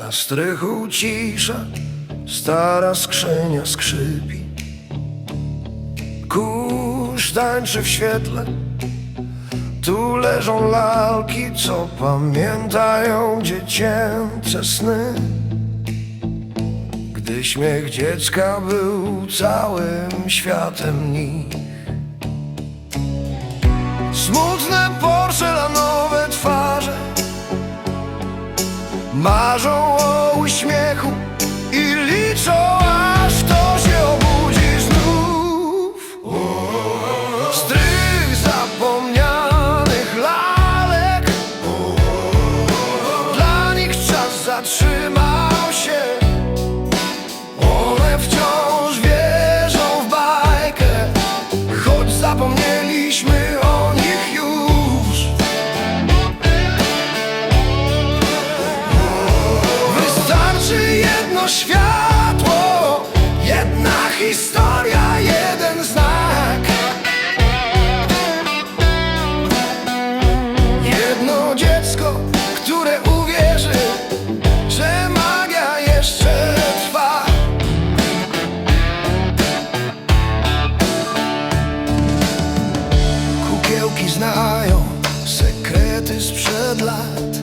Na strychu cisza, stara skrzynia skrzypi. Kurz tańczy w świetle Tu leżą lalki, co pamiętają dziecięce sny. Gdy śmiech dziecka był całym światem nich. Smutne porcelanowe Marzą o uśmiechu sekrety sprzed lat.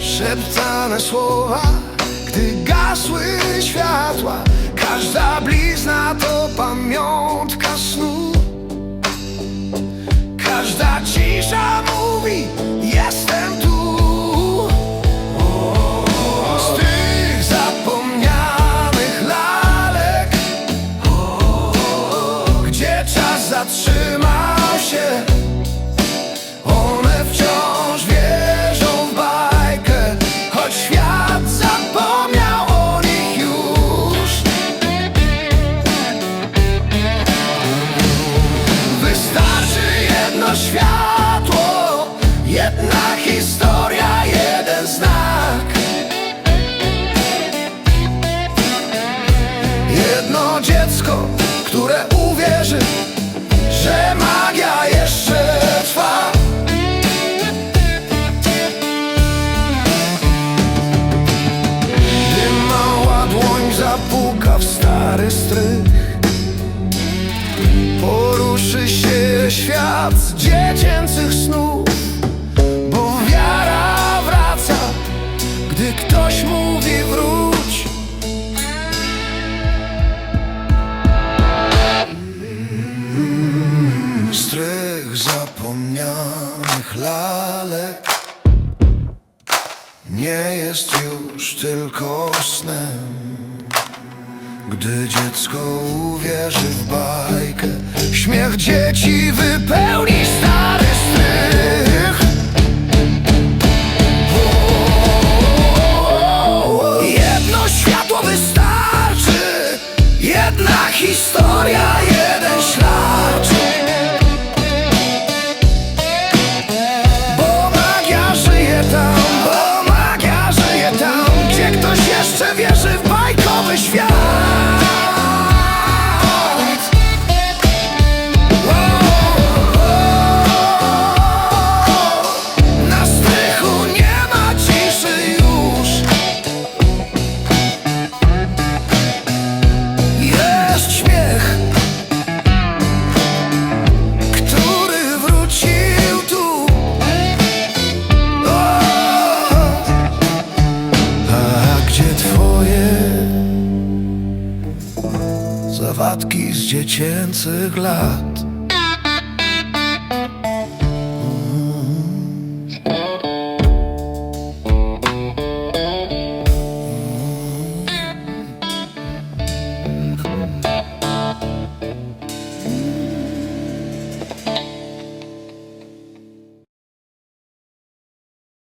Szeptane słowa, gdy gasły światła Każda blizna to pamiątka snu Każda cisza mówi, jestem tu Z uwierzy, że magia jeszcze trwa. Gdy mała dłoń zapuka w stary strych Poruszy się świat z dziecięcych snów lalek nie jest już tylko snem. Gdy dziecko uwierzy w bajkę Śmiech dzieci wypełni stary strych. Jedno światło wystarczy Jedna historia, zawadki z dziecięcych lat?